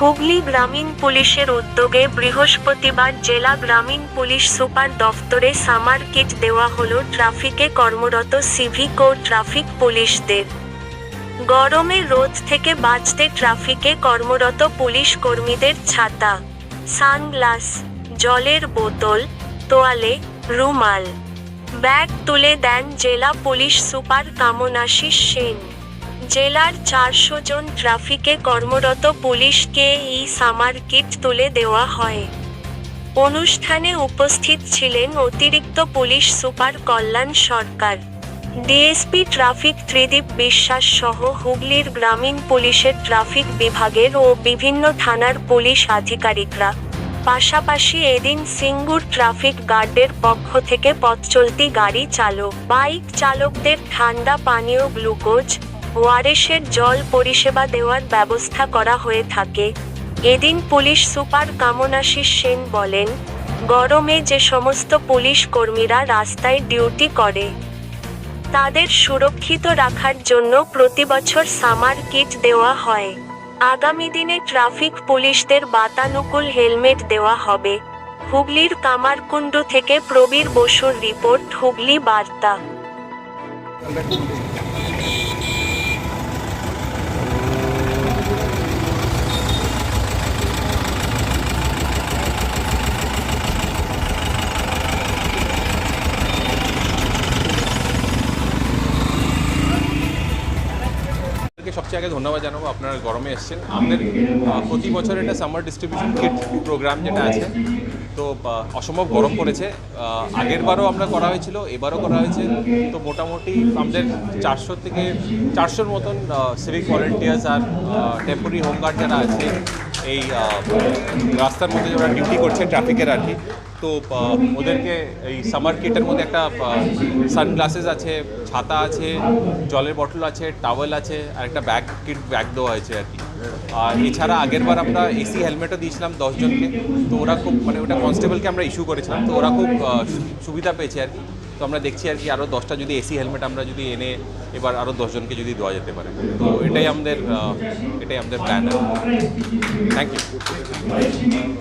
হুগলি গ্রামীণ পুলিশের উদ্যোগে বৃহস্পতিবার জেলা গ্রামীণ পুলিশ সুপার দফতরে সামার কিট দেওয়া হল ট্রাফিকে কর্মরত সিভিক ও ট্রাফিক পুলিশদের। গরমে রোদ থেকে বাঁচতে ট্রাফিকে কর্মরত পুলিশ কর্মীদের ছাতা, সানগ্লাস, জলের বোতল, তোয়ালে রুমাল। ব্যাগ তুলে দেন জেলা পুলিশ সুপার কামনাশিস সেন। জেলার চারশো জন ট্রাফিকে কর্মরত পুলিশকে এই সামার কিট তুলে দেওয়া হয়। অনুষ্ঠানে উপস্থিত ছিলেন অতিরিক্ত police super Kalyan Sarkar, DSP traffic Tridip Biswas সহ হুগলির গ্রামীণ পুলিশের ট্রাফিক বিভাগের ও বিভিন্ন থানার পুলিশ আধিকারিকরা। পাশাপাশি এদিন সিঙ্গুর ট্রাফিক গার্ডের পক্ষ থেকে পথ চলতি গাড়ি চালক, বাইক চালকদের ঠান্ডা পানীয় গ্লুকোজ ওয়ারেসের জল পরিষেবা দেওয়ার ব্যবস্থা করা হয়ে থাকে। এদিন পুলিশ সুপার কামনাশিস সেন বলেন, গরমে যে সমস্ত পুলিশ কর্মীরা রাস্তায় ডিউটি করে, তাদের সুরক্ষিত রাখার জন্য প্রতি বছর সামার কিট দেওয়া হয়। আগামী দিনে ট্রাফিক পুলিশদের বাতানুকূল হেলমেট দেওয়া হবে। হুগলির কামারকুণ্ড থেকে প্রবীর বসুর রিপোর্ট, হুগলি বার্তা। আপনাদেরকে সবচেয়ে আগে ধন্যবাদ জানাব, আপনারা গরমে এসছেন। আমাদের প্রতি বছর এটা সামার ডিস্ট্রিবিউশন কিট প্রোগ্রাম যেটা আছে। তো অসম্ভব গরম পড়েছে। আগের বারও আমরা করা হয়েছিল, এবারও করা হয়েছে। তো মোটামুটি আমাদের চারশো থেকে চারশোর মতন সিভিক ভলেন্টিয়ার্স আর টেম্পোরারি হোমগার্ড যারা আছে এই রাস্তার মধ্যে যারা ডিউটি করছে ট্রাফিকের আর কি, তো ওদেরকে এই সামার কিটের মধ্যে একটা সানগ্লাসেস আছে, ছাতা আছে, জলের বটল আছে টাওয়েল আছে, আর একটা ব্যাগ কিট ব্যাগ দেওয়া হয়েছে আর কি। আর এছাড়া আগের বার আমরা এসি হেলমেটও দিয়েছিলাম দশজনকে তো ওরা খুব মানে ওটা কনস্টেবলকে আমরা ইস্যু করেছিলাম, তো ওরা খুব সুবিধা পেয়েছে আর কি। তো আমরা দেখছি আর কি আরও দশটা যদি এসি হেলমেট আমরা যদি এনে এবার আরও দশজনকে যদি দেওয়া যেতে পারে। তো এটাই আমাদের আহ, এটাই আমাদের প্ল্যান থ্যাংক ইউ